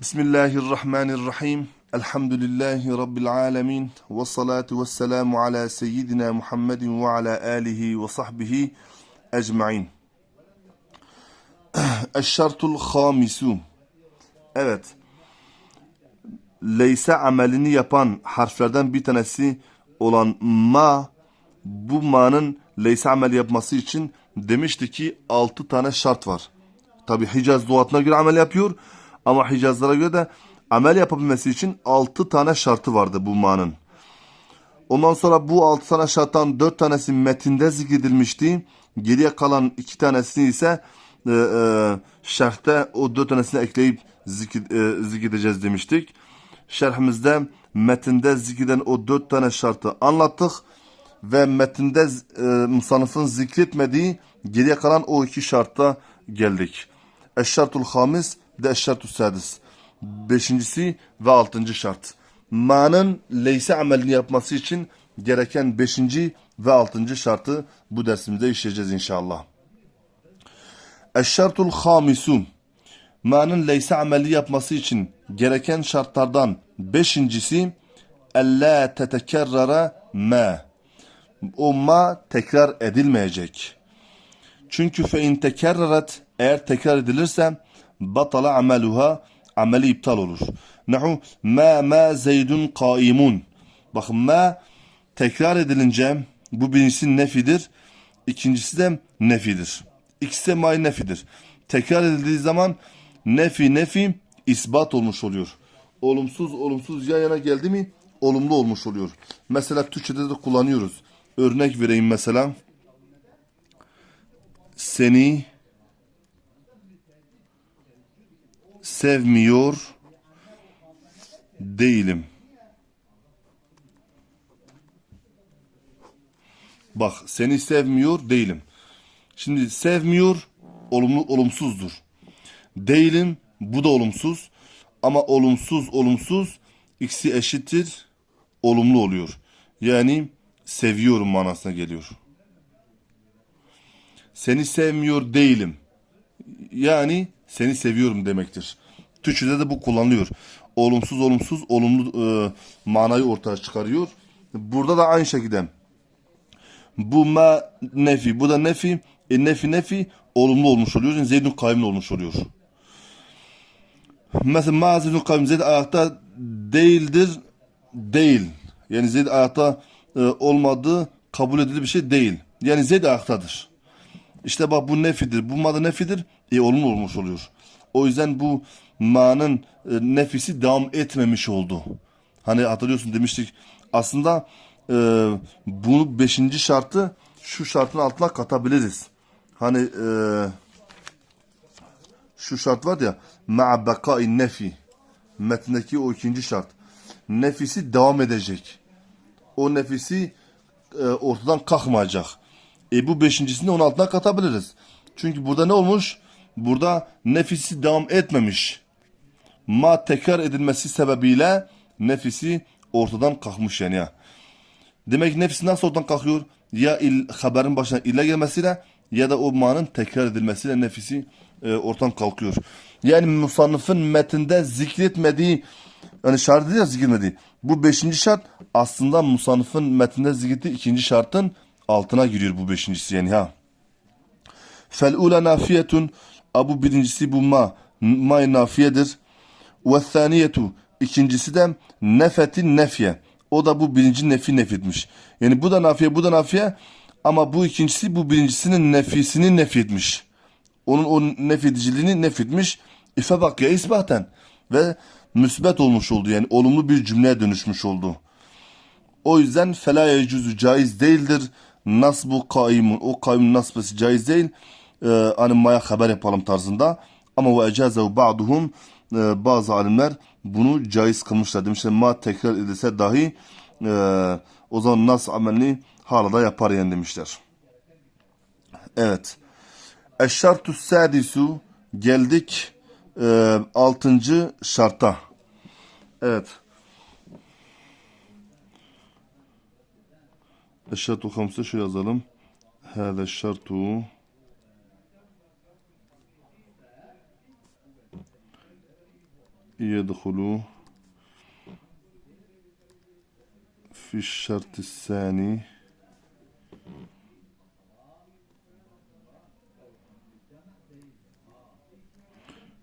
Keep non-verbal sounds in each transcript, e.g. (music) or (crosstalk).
Bismillahirrahmanirrahim. Elhamdülillahi Rabbil alemin. Ve salatu ve selamu ala seyyidina Muhammedin ve ala alihi ve sahbihi ecmain. Eşşartul hamisu. Evet. Leyse amelini yapan harflerden bir tanesi olan ma, bu ma'nın leyse ameli yapması için demişti ki 6 tane şart var. Tabi Hicaz doğatına göre amel yapıyor ama Hicazlara göre de amel yapabilmesi için 6 tane şartı vardı bu ma'nın. Ondan sonra bu 6 tane şarttan 4 tanesi metinde zikredilmişti. Geriye kalan 2 tanesini ise e, e, şerhte o 4 tanesini ekleyip zikir, e, zikredeceğiz demiştik. Şerhimizde metinde zikreden o 4 tane şartı anlattık. Ve metinde e, musanıfın zikretmediği geriye kalan o iki şartta geldik. Eşşartul hamis de eşşartul sadis. Beşincisi ve altıncı şart. Ma'nın leyse amelini yapması için gereken beşinci ve altıncı şartı bu dersimizde işleyeceğiz inşallah. Eşşartul hamisun. Ma'nın leyse ameli yapması için gereken şartlardan beşincisi elle tetekerrara ma. O ma tekrar edilmeyecek. Çünkü fe in tekerraret eğer tekrar edilirse batala ameluha ameli iptal olur. Nahu ma ma zeydun kaimun. Bakın ma tekrar edilince bu birincisi nefidir. ikincisi de nefidir. İkisi de may nefidir. Tekrar edildiği zaman nefi nefi isbat olmuş oluyor. Olumsuz olumsuz yan yana geldi mi olumlu olmuş oluyor. Mesela Türkçe'de de kullanıyoruz. Örnek vereyim mesela. Seni sevmiyor değilim. Bak seni sevmiyor değilim. Şimdi sevmiyor olumlu olumsuzdur. Değilim bu da olumsuz ama olumsuz olumsuz ikisi eşittir olumlu oluyor. Yani seviyorum manasına geliyor. Seni sevmiyor değilim. Yani seni seviyorum demektir. Türkçe'de de bu kullanılıyor. Olumsuz olumsuz olumlu e, manayı ortaya çıkarıyor. Burada da aynı şekilde bu ma nefi bu da nefi e, nefi nefi olumlu olmuş oluyor. Yani Zeydun kavimli olmuş oluyor. Mesela ma Zeydun kavim Zeyd ayakta değildir değil. Yani Zeyd ayakta e, olmadığı kabul edilir bir şey değil. Yani Zeyd ayaktadır. İşte bak bu nefidir. Bu ma da nefidir. E, olumlu olmuş oluyor. O yüzden bu ma'nın e, nefisi devam etmemiş oldu. Hani hatırlıyorsun demiştik. Aslında e, bunu beşinci şartı şu şartın altına katabiliriz. Hani e, şu şart var ya ma'a bekai nefi metndeki o ikinci şart. Nefisi devam edecek. O nefisi e, ortadan kalkmayacak. E bu beşincisini onun altına katabiliriz. Çünkü burada ne olmuş? Burada nefisi devam etmemiş. Ma tekrar edilmesi sebebiyle nefisi ortadan kalkmış yani ya. Demek nefsi nasıl ortadan kalkıyor? Ya il, haberin başına ile gelmesiyle ya da o ma'nın tekrar edilmesiyle nefisi e, ortadan kalkıyor. Yani musannıfın metinde zikretmediği yani şartı ya zikretmediği. Bu beşinci şart aslında musannıfın metinde zikrettiği ikinci şartın altına giriyor bu beşincisi yani ha. Fel ula nafiyetun bu birincisi bu ma ma nafiyedir. Ve thaniyetu ikincisi de nefetin nefye. O da bu birinci nefi nefetmiş. Yani bu da nafiye bu da nafiye ama bu ikincisi bu birincisinin nefisini nefetmiş. Onun o nefediciliğini nefetmiş. İfe bak ya isbaten. Ve müsbet olmuş oldu yani olumlu bir cümleye dönüşmüş oldu. O yüzden fela yecuzu caiz değildir. Nasbu kaimun. O kaimun nasbesi caiz değil. Ee, hani maya haber yapalım tarzında. Ama ve ecazehu ba'duhum e, bazı alimler bunu caiz kılmışlar. Demişler ma tekrar edilse dahi e, o zaman nas amelini hala da yapar yani demişler. Evet. Eşşartu sadisu geldik e, altıncı şarta. Evet. Eşşartu hamse şu yazalım. Hâze şartu يدخل في الشرط الثاني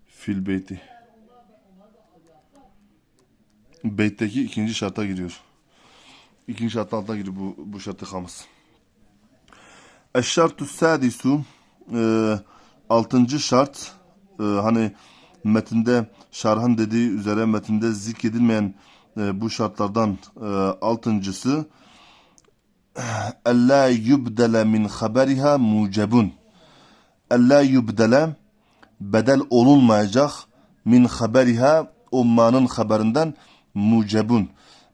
في البيت Beytteki ikinci şarta giriyor. İkinci şartın altına giriyor bu, bu şartı kamız. Eşşartü sadisu e, altıncı şart e, hani metinde şarhın dediği üzere metinde zikredilmeyen e, bu şartlardan e, altıncısı Ella yubdele min haberiha mucebun Ella yubdele bedel olunmayacak min haberiha ummanın haberinden mucebun.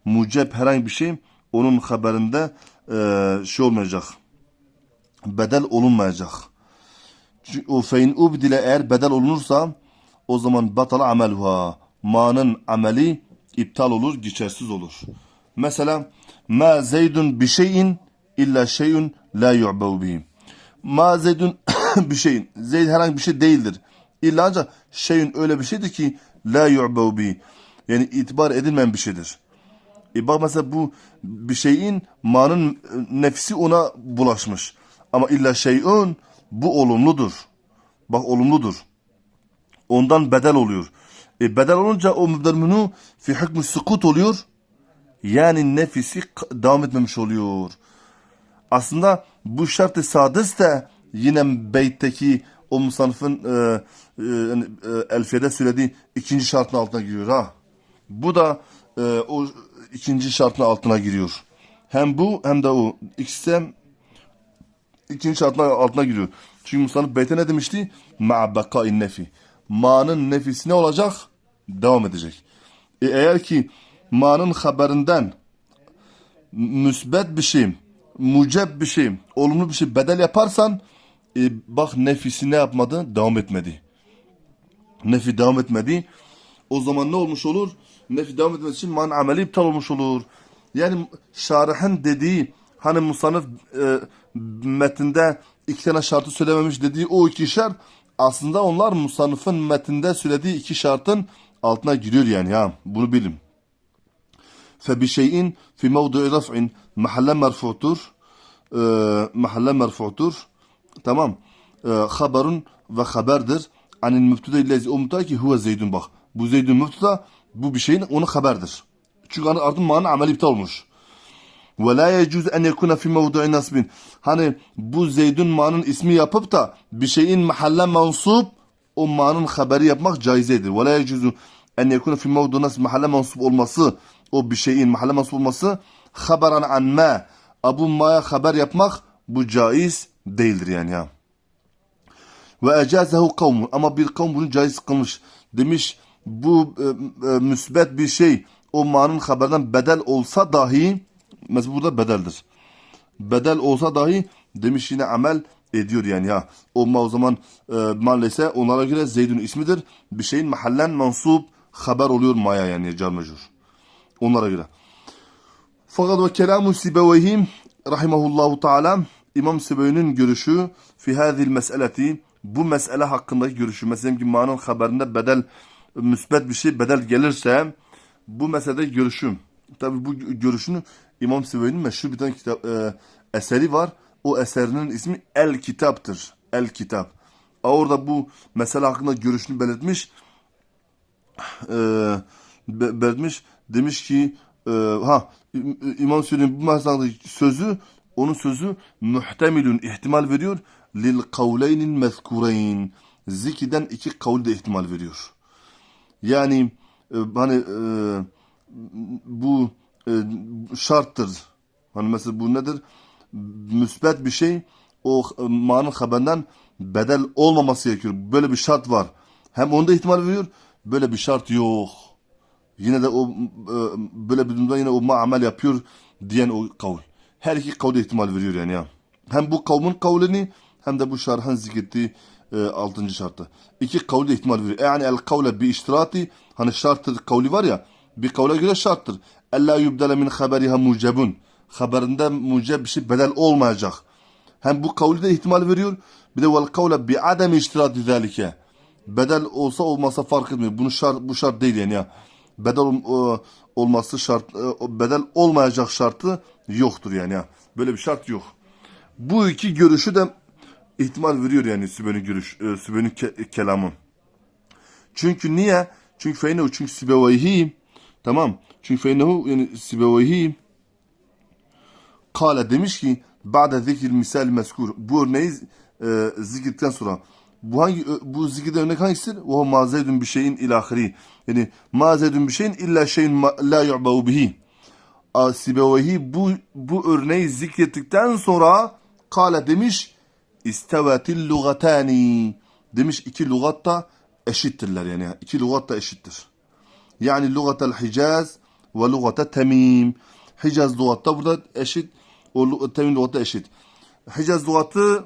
Muceb herhangi bir şey onun haberinde e, şey olmayacak. Bedel olunmayacak. O fein ubdile eğer bedel olunursa o zaman batala ameluha. Ma'nın ameli iptal olur, geçersiz olur. Mesela ma zeydun bi şeyin illa şeyun la yu'bev bihi. Ma zeydun (coughs) bir şeyin. Zeyd herhangi bir şey değildir. İlla ancak şeyin öyle bir şeydir ki la yu'bev bihi. Yani itibar edilmeyen bir şeydir. E bak mesela bu bir şeyin ma'nın nefsi ona bulaşmış. Ama illa şeyun bu olumludur. Bak olumludur. Ondan bedel oluyor. E bedel olunca o mübderminu fi hükmü sukut oluyor. Yani nefisi devam etmemiş oluyor. Aslında bu şart-ı sadis yine beytteki o musanıfın e, e, e, söylediği ikinci şartın altına giriyor ha. Bu da e, o ikinci şartın altına giriyor. Hem bu hem de o. İkisi de ikinci şartın altına giriyor. Çünkü Musa'nın beyte ne demişti? Ma'a bekâin nefi. Ma'nın nefisi ne olacak? Devam edecek. E eğer ki ma'nın haberinden müsbet bir şey, muceb bir şey, olumlu bir şey bedel yaparsan e, bak nefisi ne yapmadı? Devam etmedi. Nefi devam etmedi. O zaman ne olmuş olur? Nefi devam etmesi için man ameli iptal olmuş olur. Yani şarihin dediği hani musanıf e, metinde iki tane şartı söylememiş dediği o iki şart aslında onlar musanıfın metinde söylediği iki şartın altına giriyor yani ya bunu bilin. فبشيء في موضع رفع محل مرفوعtur e, mahalle merfu'tur tamam e, haberun ve haberdir anil mübteda illezi o mübteda ki huve zeydun bak bu zeydun mübteda bu bir şeyin onun haberdir çünkü artık manın ameli iptal olmuş ve la yecuz en yekuna fi mevdu'i nasbin hani bu zeydun manın ismi yapıp da bir şeyin mahalle mensup o manın haberi yapmak caizedir. Ve la yecuzu en yekuna fi mevdu nasb mahalle mensup olması o bir şeyin mahalle mensup olması haberan an ma abu ma'ya haber yapmak bu caiz değildir yani ya. Ve ecazehu kavmun ama bir kavm bunu caiz kılmış. Demiş bu e, e, müsbet bir şey o manın haberden bedel olsa dahi mesela burada bedeldir. Bedel olsa dahi demiş yine amel ediyor yani ya. O ma o zaman e, maalesef onlara göre Zeyd'in ismidir. Bir şeyin mahallen mensup haber oluyor maya yani car mecrur. Onlara göre. Fakat ve kelamu Sibeveyhim rahimahullahu taala İmam Sibevi'nin görüşü fi hadhihi meseleti bu mesele hakkındaki görüşü mesela ki manın haberinde bedel müsbet bir şey bedel gelirse bu meselede görüşüm. Tabi bu görüşünü İmam Sibevi'nin meşhur bir tane kitap e, eseri var. O eserinin ismi El Kitap'tır. El Kitap. Orada bu mesele hakkında görüşünü belirtmiş. E, be- belirtmiş. Demiş ki e, ha İmam Sibevi'nin bu meseledeki sözü onun sözü muhtemilün ihtimal veriyor. Lil kavleynil mezkureyn. Zikiden iki kavl de ihtimal veriyor. Yani e, hani e, bu e, şarttır. Hani mesela bu nedir? Müsbet bir şey o e, manın haberinden bedel olmaması gerekiyor. Böyle bir şart var. Hem onda ihtimal veriyor. Böyle bir şart yok. Yine de o e, böyle bir durumda yine o ma amel yapıyor diyen o kavl. Her iki kavle ihtimal veriyor yani ya. Hem bu kavmin kavlini hem de bu şarhın zikrettiği e, altıncı şartı. İki kavle ihtimal veriyor. Yani el kavle bi iştirati hani şarttır kavli var ya bir kavle göre şarttır. Ella yubdele min haberiha mucebun. Haberinde muceb bir şey bedel olmayacak. Hem bu kavli de ihtimal veriyor. Bir de vel kavle bi adem iştirati zalike. Bedel olsa olmasa fark etmiyor. Bunu şart, bu şart değil yani ya. Bedel e, olması şart, e, bedel olmayacak şartı yoktur yani ya. Böyle bir şart yok. Bu iki görüşü de ihtimal veriyor yani Sübeyni görüş, e, ke- kelamı. Çünkü niye? Çünkü feynehu çünkü Sibeveyhi tamam. Çünkü feynehu yani Sibeveyhi Kale demiş ki Ba'de zikir misal meskur. Bu örneği e, zikirden sonra bu hangi ö- bu zikirde örnek hangisidir? O mazedun bir şeyin ilahiri. Yani mazedun bir şeyin illa şeyin la yu'bau bihi. Sibevehi bu bu örneği zikrettikten sonra kale demiş istevetil lugatani demiş iki lugat da eşittirler yani iki lugat da eşittir. Yani lugatel Hicaz ve lugate Temim. Hicaz lugatta burada eşit, o Temim lugatta eşit. Hicaz lugatı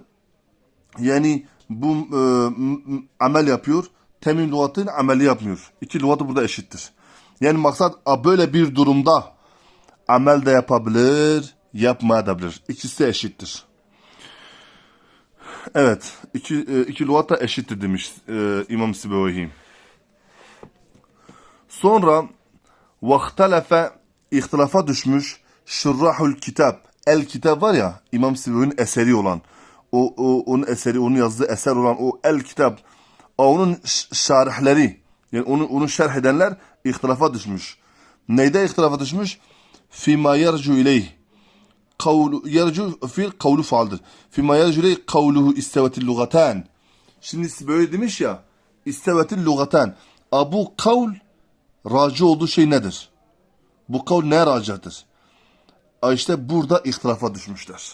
yani bu e, amel yapıyor. Temim lugatı ameli yapmıyor. İki lugatı burada eşittir. Yani maksat böyle bir durumda amel de yapabilir, yapmayabilir. İkisi de eşittir. Evet, iki, e, iki lugat da eşittir demiş e, İmam Sibevehi. Sonra vaktelefe ihtilafa düşmüş şırrahul kitap. El kitap var ya İmam Sibevi'nin eseri olan o, o onun eseri onun yazdığı eser olan o el kitap onun şarihleri yani onu onu şerh edenler ihtilafa düşmüş. Neyde ihtilafa düşmüş? Fima yercu ileyh. Kavlu, yercu fiil kavlu faaldır. Fima yercu ileyh kavluhu istevetil lugatan. Şimdi böyle demiş ya istevetil lugatan. Abu kavl raci olduğu şey nedir? Bu kavl neye racidir? İşte burada ihtilafa düşmüşler.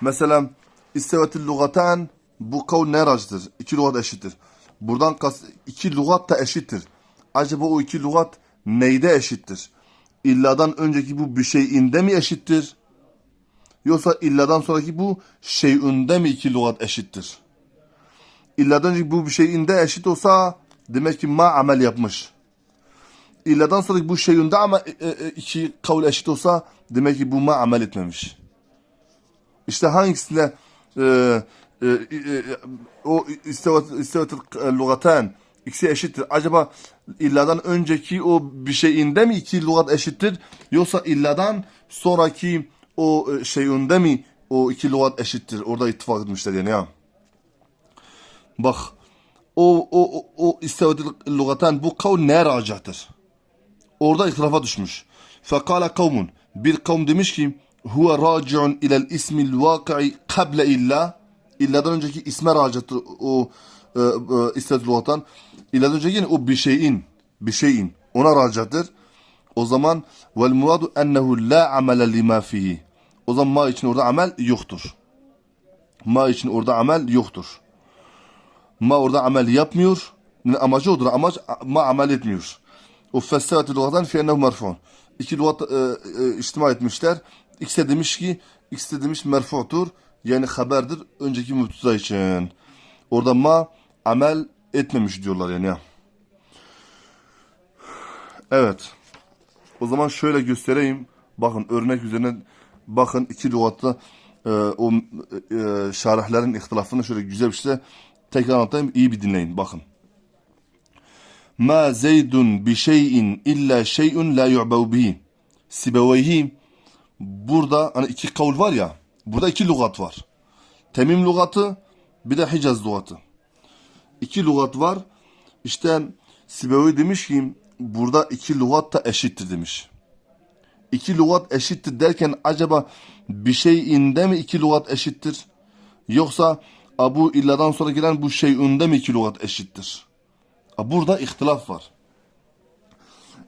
Mesela istevetil lugatan bu kavl neye racidir? İki lugat eşittir. Buradan iki lugat da eşittir. Acaba o iki lugat neyde eşittir? İlladan önceki bu bir şeyinde mi eşittir? Yoksa illadan sonraki bu şeyünde mi iki lugat eşittir? İlladan önceki bu bir şeyinde eşit olsa demek ki ma amel yapmış. İlladan sonraki bu şeyünde ama e, e, iki kavul eşit olsa demek ki bu ma amel etmemiş. İşte hangisine e, e, e, o istevat istevatul lugatan ikisi eşittir. Acaba illadan önceki o bir şeyinde mi iki lugat eşittir yoksa illadan sonraki o e, şeyinde mi o iki lugat eşittir? Orada ittifak etmişler yani ya. Bak o o o, istevatul lugatan bu kavl neye racahtır? Orada ihtilafa düşmüş. Fekala kavmun. Bir kavm demiş ki huve raciun ilel ismil vaki'i kable illa illadan önceki isme racahtır o e, e, istevatul lugatan. İlladan önceki yani o bir şeyin bir şeyin ona racahtır. O zaman vel muradu ennehu la amele lima fihi. O zaman ma için orada amel yoktur. Ma için orada amel yoktur. Ma orada amel yapmıyor. Amacı odur. Amaç ma amel etmiyor. O fessevet lügadan fi ennehu merfu. İki lügat e, e, etmişler. İkisi de demiş ki ikisi de demiş merfu'tur. Yani haberdir önceki müpteza için. Orada ma amel etmemiş diyorlar yani. ya. Evet. O zaman şöyle göstereyim. Bakın örnek üzerine bakın iki lügatta e, o e, şarihlerin ihtilafını şöyle güzel bir şey tekrar anlatayım. İyi bir dinleyin. Bakın. Ma zeydun bi şeyin illa şeyun la yu'bau bihi. Sibeveyhi burada hani iki kavul var ya. Burada iki lügat var. Temim lügatı bir de Hicaz lügatı. İki lügat var. İşte Sibevi demiş ki burada iki lügat da eşittir demiş. İki lügat eşittir derken acaba bir şeyinde mi iki lügat eşittir? Yoksa Abu illadan sonra gelen bu şeyünde mi iki lügat eşittir? Burada ihtilaf var.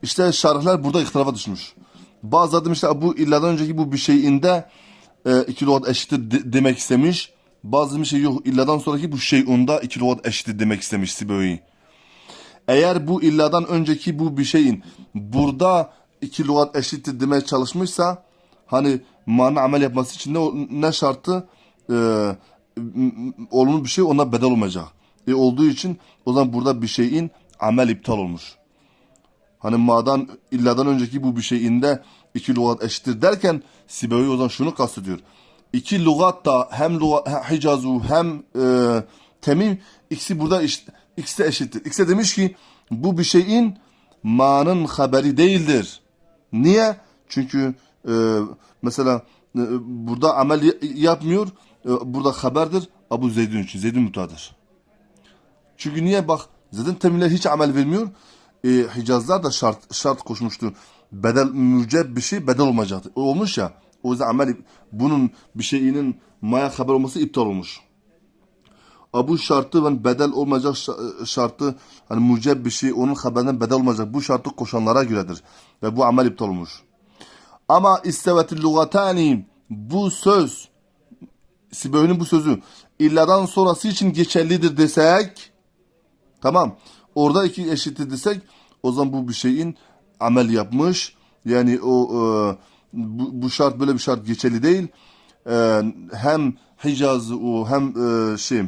İşte şarihler burada ihtilafa düşmüş. Bazıları demişler bu illadan önceki bu bir şeyinde e, iki lügat eşittir de- demek istemiş. Bazı demişler yok illadan sonraki bu şeyunda iki lügat eşittir demek istemiş Sibevi. Eğer bu illadan önceki bu bir şeyin burada iki lügat eşittir demeye çalışmışsa hani mana amel yapması için ne, ne şartı e, m- olumlu bir şey ona bedel olmayacak. E, olduğu için o zaman burada bir şeyin amel iptal olmuş. Hani madan illadan önceki bu bir şeyinde iki lügat eşittir derken Sibevi o zaman şunu kastediyor. İki lügat da hem lügat, Hicazu hem e, temim ikisi burada iş, ikisi de eşittir. İkisi de demiş ki bu bir şeyin ma'nın haberi değildir. Niye? Çünkü e, mesela e, burada amel yapmıyor. E, burada haberdir. Abu Zeyd'in için. Zeyd'in mutadır. Çünkü niye bak zaten temimler hiç amel vermiyor. E, Hicazlar da şart şart koşmuştu. Bedel müceb bir şey bedel olmayacaktı. O olmuş ya. O yüzden amel bunun bir şeyinin maya haber olması iptal olmuş. Abu şartı ve bedel olmayacak şa- şartı hani muceb bir şey onun haberinden bedel olmayacak bu şartı koşanlara göredir. Ve bu amel iptal olmuş. Ama istevetil lugatani bu söz Sibeyh'in bu sözü illadan sonrası için geçerlidir desek tamam. Orada iki eşittir desek o zaman bu bir şeyin amel yapmış. Yani o e, bu, bu şart böyle bir şart geçerli değil. E, hem Hicaz o hem e, şey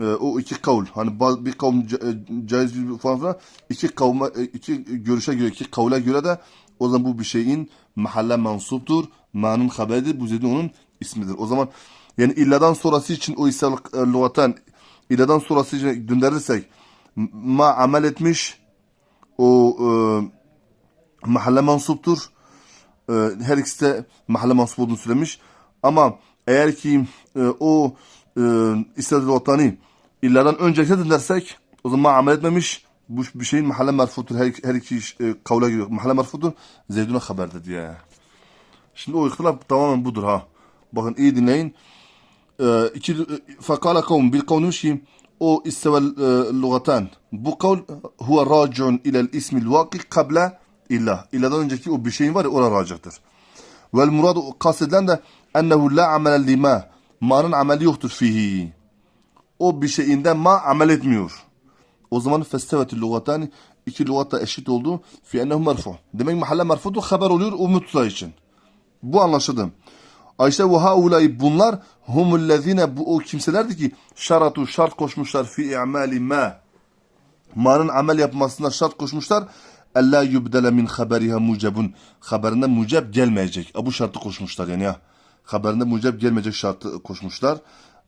e, o iki kavul. Hani bir kavm e, caiz bir falan filan iki kavme e, iki görüşe göre iki kavle göre de o zaman bu bir şeyin mahalle mansuptur manın haberidir bu zaten onun ismidir. O zaman yani illadan sonrası için o ise lügaten illadan sonrası için gönderirsek ma amel etmiş o e, mahalle mansuptur. E, her ikisi de mahalle mansup olduğunu söylemiş. Ama eğer ki e, o e, İsrail vatani illadan önceki dönersek o zaman amel etmemiş bu bir şeyin mahalle merfutur. Her, her iki e, kavla giriyor. Mahalle merfutur. Zeydun'a haberdir diye. Şimdi o ihtilaf tamamen budur ha. Bakın iyi dinleyin. Ee, iki, fakala kavm bir kavm demiş ki o istevel e, lugatan bu kavl huve raciun ilel ismil vaki kabla illah. İllah'dan önceki o bir şeyin var ya oraya racaktır. Vel muradu kastedilen de ennehu la amel lima ma'nın ameli yoktur fihi. O bir şeyinden ma amel etmiyor. O zaman festevetül lugatani iki lugatta eşit oldu. Fi ennehu merfu. Demek mahalle merfudur haber oluyor o mutla için. Bu anlaşıldı. Ayşe ve haulay bunlar humullezine bu o kimselerdi ki şaratu şart koşmuşlar fi i'mali ma ma'nın amel yapmasına şart koşmuşlar. Ella yubdele min haberiha mucebun. Haberinden muceb gelmeyecek. Bu şartı koşmuşlar yani ya. Haberinde muceb gelmeyecek şartı koşmuşlar.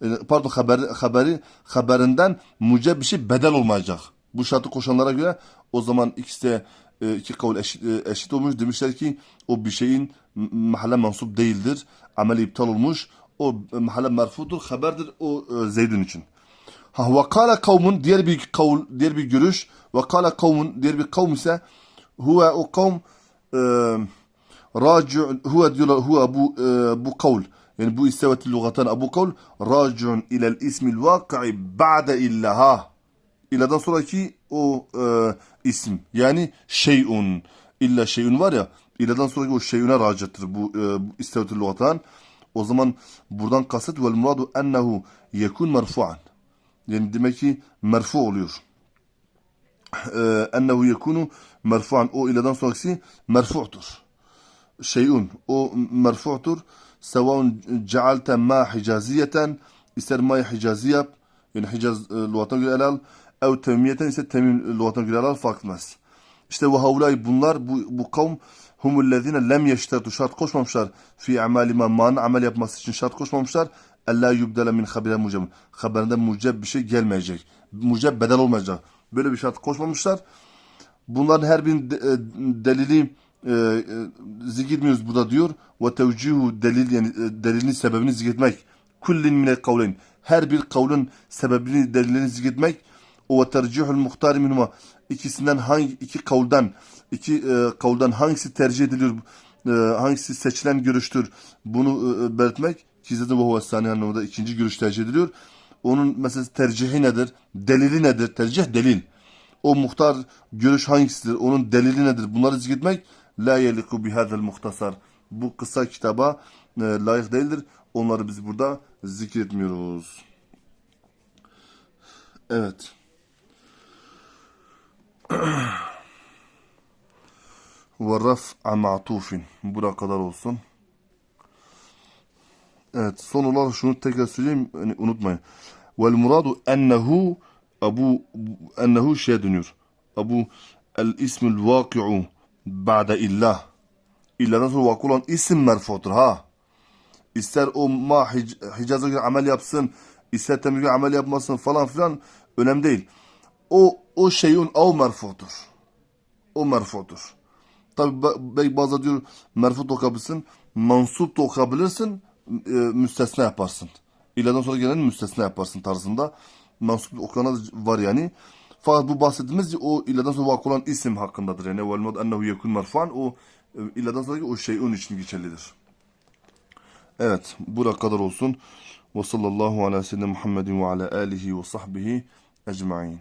E, Pardon haberi, haberi haberinden muceb bir şey bedel olmayacak. Bu şartı koşanlara göre o zaman ikisi de e, iki kavul eşit, e, eşit olmuş. Demişler ki o bir şeyin mahalle mensup değildir. Ameli iptal olmuş. O e, mahalle merfudur. Haberdir o e, Zeyd'in için. Ha ve kâle kavmun diğer bir kavul, diğer bir görüş ve kâle kavmun diğer bir kavm ise huve o kavm e, raciun huve diyorlar huve bu e, bu kavl yani bu istevetil lugatan bu kavl raciun ilel ismil vaki'i ba'de illaha İlladan sonraki o e, isim yani şeyun illa şeyun var ya illadan sonraki o şeyuna racattır bu, e, bu istevetil lugatan o zaman buradan kasıt vel muradu ennehu yekun merfu'an yani demek ki merfu oluyor. Ee, ennehu yekunu merfu'an. O iladan sonrası merfu'tur. Şeyun. O merfu'tur. Sevaun cealte ma hicaziyeten ister ma hicazi. Yani Hicaz e, lügatına göre el al. Ev temimiyeten ise temim lügatına göre el al fark. İşte ve havlay bunlar bu, bu kavm humullezine lem yeştertu şart koşmamışlar fi amali ma ma'nın amel yapması için şart koşmamışlar. Ella yubdele min habire muceb. Haberinde muceb bir şey gelmeyecek. Muceb bedel olmayacak. Böyle bir şart koşmamışlar. Bunların her bir e, delili e, e, zikretmiyoruz burada diyor. Ve tevcihu delil yani e, delilin sebebini zikretmek. Kullin mine kavleyn. Her bir kavlun sebebini delilini zikretmek. O ve tercihul muhtar minhuma. İkisinden hangi iki kavuldan iki e, kavuldan hangisi tercih ediliyor? E, hangisi seçilen görüştür? Bunu e, belirtmek. Ki zaten bu huve anlamında ikinci görüş tercih ediliyor. Onun mesela tercihi nedir? Delili nedir? Tercih delil. O muhtar görüş hangisidir? Onun delili nedir? Bunları zikretmek la yeliku bihadel muhtasar. Bu kısa kitaba e, layık değildir. Onları biz burada zikretmiyoruz. Evet. (clears throat) Ve raf'a ma'tufin. Buraya kadar olsun. Evet son olarak şunu tekrar söyleyeyim hani unutmayın. Vel muradu ennehu abu ennehu şey dönüyor. Abu el ismül vaki'u ba'de illah. İllah'dan sonra vakı olan isim merfudur ha. İster o ma hic Hicaz'a amel yapsın, İster temizlik amel yapmasın falan filan önemli değil. O o şeyin av merfudur. O merfudur. Tabi belki bazı diyor merfu da okuyabilirsin, mansup da okuyabilirsin, e, müstesna yaparsın. İladan sonra gelen müstesna yaparsın tarzında. Mansup okuyana var yani. Fakat bu bahsettiğimiz o iladan sonra vakı olan isim hakkındadır. Yani vel mod ennehu yekun merfuan o e, iladan sonraki o şeyin için geçerlidir. Evet, buraya kadar olsun. Ve sallallahu ala seyyidina Muhammedin ve ala alihi ve sahbihi ecmain.